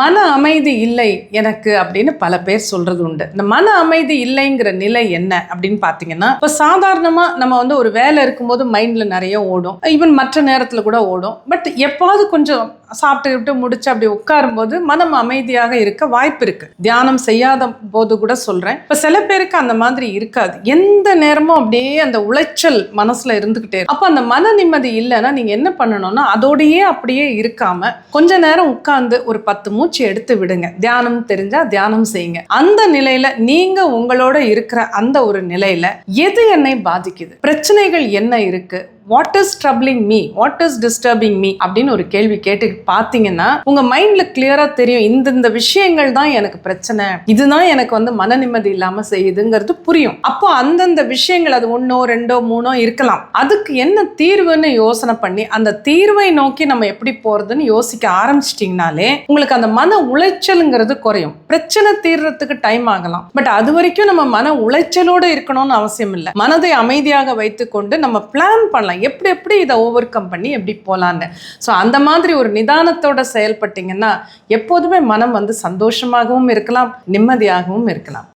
மன அமைதி இல்லை எனக்கு அப்படின்னு பல பேர் சொல்றது உண்டு. இந்த மன அமைதி இல்லைங்கிற நிலை என்ன அப்படின்னு பார்த்தீங்கன்னா இப்போ சாதாரணமாக நம்ம வந்து ஒரு வேலை இருக்கும்போது மைண்டில் நிறைய ஓடும். ஈவன் மற்ற நேரத்தில் கூட ஓடும். பட் எப்பாவது கொஞ்சம் சாப்பிட்டுக்கிட்டு முடிச்சு அப்படி உட்காரும்போது மனம் அமைதியாக இருக்க வாய்ப்பு இருக்கு. தியானம் செய்யாத போது கூட சொல்றேன். இப்போ சில பேருக்கு அந்த மாதிரி இருக்காது. எந்த நேரமும் அப்படியே அந்த உளைச்சல் மனசுல இருந்துகிட்டே இருக்கும். அப்போ அந்த மன நிம்மதி இல்லைன்னா நீங்க என்ன பண்ணணும்னா அதோடையே அப்படியே இருக்காம கொஞ்ச நேரம் உட்கார்ந்து ஒரு பத்து மூச்சு எடுத்து விடுங்க. தியானம் தெரிஞ்சா தியானம் செய்யுங்க. அந்த நிலையில நீங்க உங்களோட இருக்கிற அந்த ஒரு நிலையில எது என்னை பாதிக்குது? பிரச்சனைகள் என்ன இருக்கு? What is troubling me what is disturbing me அப்படின்னு ஒரு கேள்வி கேட்டு பார்த்தீங்கன்னா உங்க மைண்ட்ல கிளியரா தெரியும் இந்த இந்த விஷயங்கள் தான் எனக்கு பிரச்சனை இதுதான் எனக்கு வந்து மன நிம்மதி இல்லாம செய்யுதுங்கிறது புரியும். அப்போ அந்தந்த விஷயங்கள் அது ஒன்னோ ரெண்டோ மூணோ இருக்கலாம். அதுக்கு என்ன தீர்வுன்னு யோசனை பண்ணி அந்த தீர்வை நோக்கி நம்ம எப்படி போறதுன்னு யோசிக்க ஆரம்பிச்சிட்டிங்கனாலே உங்களுக்கு அந்த மன உளைச்சலுங்கிறது குறையும். பிரச்சனை தீர்றதுக்கு டைம் ஆகலாம். பட் அது வரைக்கும் நம்ம மன உளைச்சலோடு இருக்கணும்னு அவசியம் இல்லை. மனதை அமைதியாக வைத்துக்கொண்டு நம்ம பிளான் பண்ணலாம். எப்படி எப்படி இதை ஓவர் கம் பண்ணி எப்படி போகலான்னு ஸோ அந்த மாதிரி ஒரு நிதானத்தோட செயல்பட்டீங்கன்னா எப்போதுமே மனம் வந்து சந்தோஷமாகவும் இருக்கலாம் நிம்மதியாகவும் இருக்கலாம்.